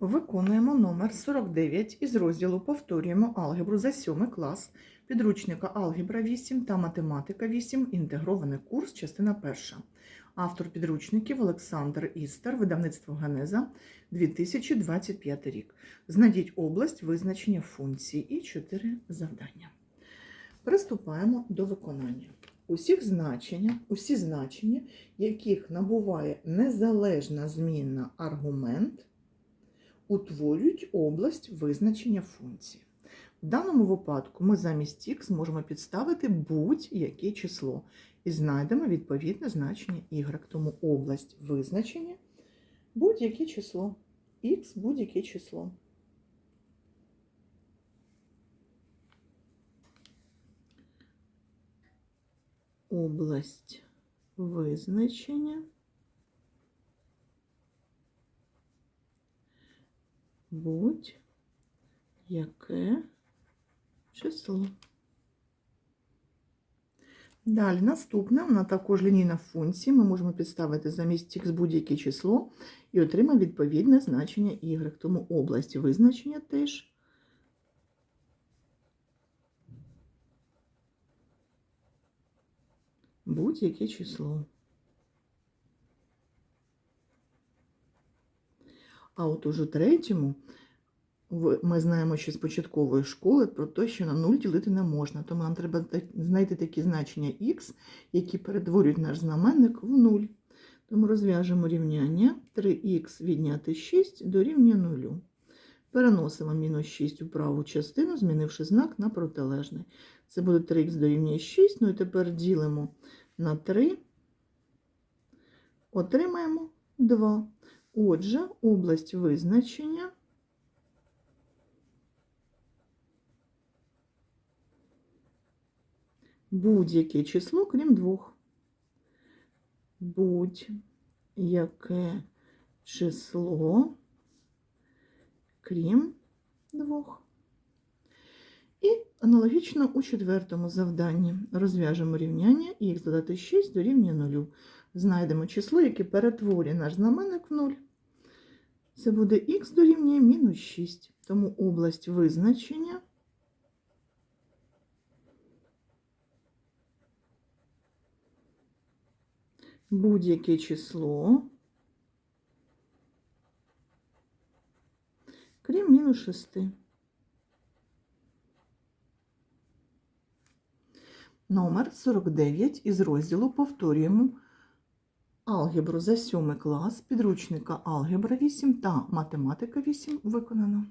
Виконуємо номер 49 із розділу Повторюємо алгебру за 7 клас підручника Алгебра 8 та Математика 8. Інтегрований курс, частина 1. Автор підручників Олександр Істер, видавництво Генеза 2025 рік. Знайдіть область визначення функцій і 4 завдання. Приступаємо до виконання. Усіх значення, усі значення, яких набуває незалежна змінна аргумент, утворюють область визначення функції. В даному випадку ми замість х можемо підставити будь-яке число і знайдемо відповідне значення y. Тому область визначення будь-яке число. х будь-яке число. Область визначення будь-яке число. Далі, наступне, вона також лінійна функція. Ми можемо підставити замість х будь-яке число і отримаємо відповідне значення y. Тому область визначення теж будь-яке число. А от уже третьому ми знаємо ще з початкової школи про те, що на 0 ділити не можна. Тому нам треба знайти такі значення х, які перетворюють наш знаменник в 0. Тому розв'яжемо рівняння 3х відняти 6 дорівнює 0. Переносимо мінус 6 у праву частину, змінивши знак на протилежний. Це буде 3х дорівнює 6. Ну і тепер ділимо на 3. Отримаємо 2. Отже, область визначення будь-яке число, крім двох. Будь-яке число, крім двох. І аналогічно у четвертому завданні розв'яжемо рівняння х додати 6 дорівнює 0. Знайдемо число, яке перетворює наш знаменник в 0. Це буде х дорівнює мінус 6. Тому область визначення будь-яке число, крім мінус 6. Номер 49 із розділу повторюємо алгебру за 7 клас підручника Алгебра 8 та Математика 8 виконано.